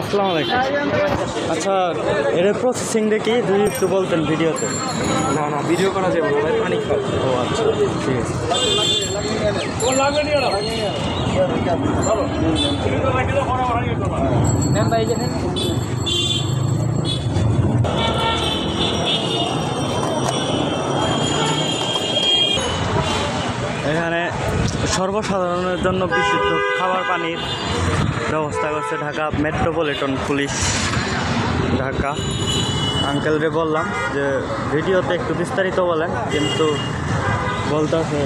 আসসালামু আলাইকুম। আচ্ছা এর প্রসেসিং দেখি যদি একটু বলতেন ভিডিওতে না না ভিডিও করা যাবে না ভাই পানি খাও ও আচ্ছা ঠিক আছে। ভাই সর্বসাধারণের জন্য বিশুদ্ধ খাবার পানির ব্যবস্থা করছে ঢাকা মেট্রোপলিটন পুলিশ। ঢাকা। আঙ্কেলরে বললাম যে, ভিডিওতে একটু বিস্তারিত বলেন, কিন্তু বলতেছে,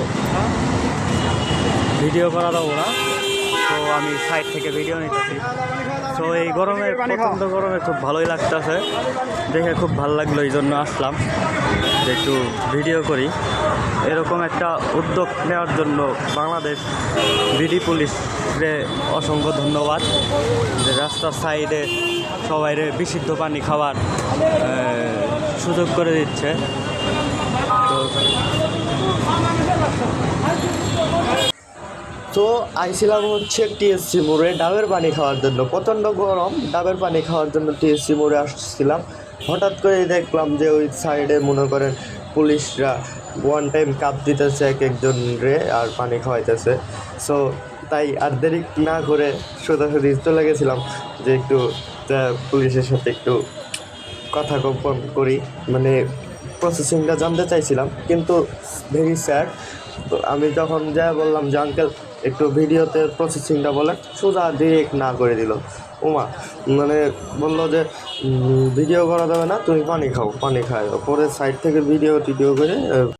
ভিডিও করা দেবো না তো আমি সাইড থেকে ভিডিও নিতেছি। তো এই গরমে, প্রচণ্ড গরমে খুব ভালোই লাগতেছে। দেখে খুব ভালো লাগল এই জন্য আসলাম যে একটু ভিডিও করি। এরকম একটা উদ্যোগ নেওয়ার জন্য বাংলাদেশ বিডি পুলিশকে অসংখ্য ধন্যবাদ যে রাস্তার সাইডে সবাইরে বিশুদ্ধ পানি খাওয়ার সুযোগ করে দিচ্ছে। তো তো আইছিলাম হচ্ছে টিএসসি মোড়ে ডাবের পানি খাওয়ার জন্য। প্রচণ্ড গরম, ডাবের পানি খাওয়ার জন্য টিএসসি মোড়ে আসছিলাম। হঠাৎ করে দেখলাম যে ওই সাইডে মনে করেন পুলিশরা ওয়ান টাইম কাপ দিতেছে এক একজন রে আর পানি খাওয়াইতেছে। সো তাই আর দেরি না করে সোজাসুজি চলে গেছিলাম যে একটু পুলিশের সাথে একটু কথা গোপন করি। মানে প্রসেসিংটা জানতে চাইছিলাম, কিন্তু ভেরি স্যাড তো আমি যখন যা বললাম যে আঙ্কেল একটু ভিডিওতে প্রসেসিংটা বলেন সোজা ডিরেক্ট না করে দিল। ওমা মানে বলল যে ভিডিও করা যাবে না, তুমি পানি খাও, পানি খায়। পরে সাইড থেকে ভিডিও টিডিও করে